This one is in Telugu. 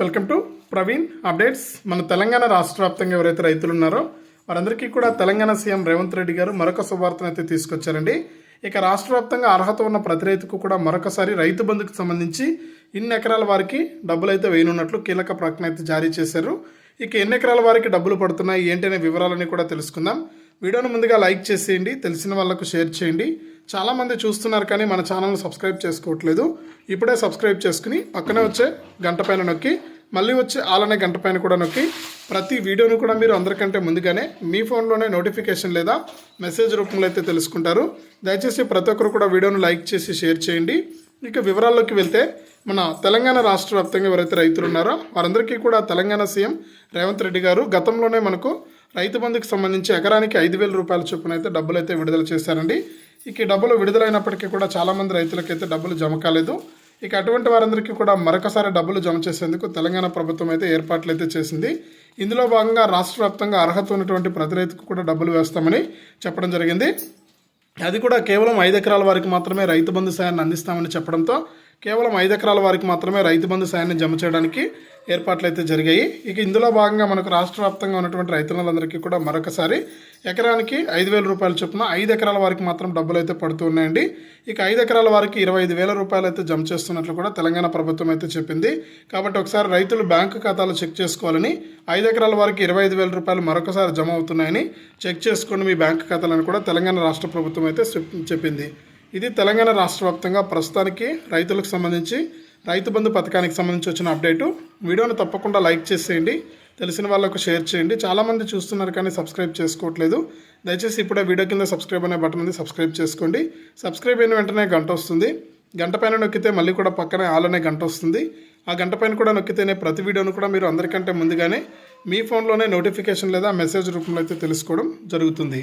Welcome to Praveen updates. మన తెలంగాణ రాష్ట్ర వ్యాప్తంగా ఎవరైతే రైతులు ఉన్నారో వారందరికీ కూడా తెలంగాణ సీఎం రేవంత్ రెడ్డి గారు మరొక శుభార్తను అయితే తీసుకొచ్చారండి. ఇక రాష్ట్ర వ్యాప్తంగా అర్హత ఉన్న ప్రతి రైతుకు కూడా మరొకసారి రైతు బంధుకు సంబంధించి ఇన్ని ఎకరాల వారికి డబ్బులు అయితే వేయనున్నట్లు కీలక ప్రకటన అయితే జారీ చేశారు. ఇక ఎన్ని ఎకరాల వారికి డబ్బులు పడుతున్నాయి ఏంటనే వివరాలని కూడా తెలుసుకుందాం. వీడియోను ముందుగా లైక్ చేసేయండి తెలిసిన వాళ్ళకు షేర్ చేయండి. చాలామంది చూస్తున్నారు కానీ మన ఛానల్ని సబ్స్క్రైబ్ చేసుకోవట్లేదు. ఇప్పుడే సబ్స్క్రైబ్ చేసుకుని పక్కనే వచ్చే గంట పైన నొక్కి మళ్ళీ వచ్చే ఆలనే గంట పైన కూడా నొక్కి ప్రతి వీడియోను కూడా మీరు అందరికంటే ముందుగానే మీ ఫోన్లోనే నోటిఫికేషన్ లేదా మెసేజ్ రూపంలో అయితే తెలుసుకుంటారు. దయచేసి ప్రతి ఒక్కరు కూడా వీడియోను లైక్ చేసి షేర్ చేయండి. ఇక వివరాల్లోకి వెళ్తే మన తెలంగాణ రాష్ట్ర వ్యాప్తంగా ఎవరైతే రైతులు ఉన్నారో వారందరికీ కూడా తెలంగాణ సీఎం రేవంత్ రెడ్డి గారు గతంలోనే మనకు రైతు బంధుకు సంబంధించి ఎకరానికి ఐదు వేల రూపాయల చొప్పున అయితే డబ్బులు అయితే విడుదల చేశారండి. ఇక డబ్బులు విడుదలైనప్పటికీ కూడా చాలామంది రైతులకైతే డబ్బులు జమ కాలేదు. ఇక అటువంటి వారందరికీ కూడా మరొకసారి డబ్బులు జమ చేసేందుకు తెలంగాణ ప్రభుత్వం అయితే ఏర్పాట్లు అయితే చేసింది. ఇందులో భాగంగా రాష్ట్ర వ్యాప్తంగా అర్హత ఉన్నటువంటి ప్రతి రైతుకు కూడా డబ్బులు వేస్తామని చెప్పడం జరిగింది. అది కూడా కేవలం ఐదు ఎకరాల వారికి మాత్రమే రైతు బంధు సాయాన్ని అందిస్తామని చెప్పడంతో కేవలం ఐదు ఎకరాల వారికి మాత్రమే రైతు బంధు సాయాన్ని జమ చేయడానికి ఏర్పాట్లు అయితే జరిగాయి. ఇక ఇందులో భాగంగా మనకు రాష్ట్ర వ్యాప్తంగా ఉన్నటువంటి రైతులందరికీ కూడా మరొకసారి ఎకరానికి ఐదు వేల రూపాయల చొప్పున ఐదు ఎకరాల వారికి మాత్రం డబ్బులు అయితే పడుతూ ఉన్నాయండి. ఇక ఐదు ఎకరాల వారికి ఇరవై ఐదు వేల రూపాయలు అయితే జమ చేస్తున్నట్లు కూడా తెలంగాణ ప్రభుత్వం అయితే చెప్పింది. కాబట్టి ఒకసారి రైతులు బ్యాంకు ఖాతాలు చెక్ చేసుకోవాలని ఐదు ఎకరాల వారికి ఇరవై ఐదు వేల రూపాయలు మరొకసారి జమ అవుతున్నాయని చెక్ చేసుకోండి మీ బ్యాంకు ఖాతాలను కూడా తెలంగాణ రాష్ట్ర ప్రభుత్వం అయితే చెప్పింది. ఇది తెలంగాణ రాష్ట్ర వ్యాప్తంగా ప్రస్తుతానికి రైతులకు సంబంధించి రైతు బంధు పథకానికి సంబంధించి వచ్చిన అప్డేటు. వీడియోను తప్పకుండా లైక్ చేసేయండి తెలిసిన వాళ్ళకు షేర్ చేయండి. చాలామంది చూస్తున్నారు కానీ సబ్స్క్రైబ్ చేసుకోవట్లేదు. దయచేసి ఇప్పుడే వీడియో కింద సబ్స్క్రైబ్ అనే బటన్ ఉంది సబ్స్క్రైబ్ చేసుకోండి. సబ్స్క్రైబ్ అయిన వెంటనే గంట వస్తుంది. గంట పైన నొక్కితే మళ్ళీ కూడా పక్కనే ఆల్ అనే గంట వస్తుంది. ఆ గంట పైన కూడా నొక్కితేనే ప్రతి వీడియోను కూడా మీరు అందరికంటే ముందుగానే మీ ఫోన్లోనే నోటిఫికేషన్ లేదా మెసేజ్ రూపంలో అయితే తెలుసుకోవడం జరుగుతుంది.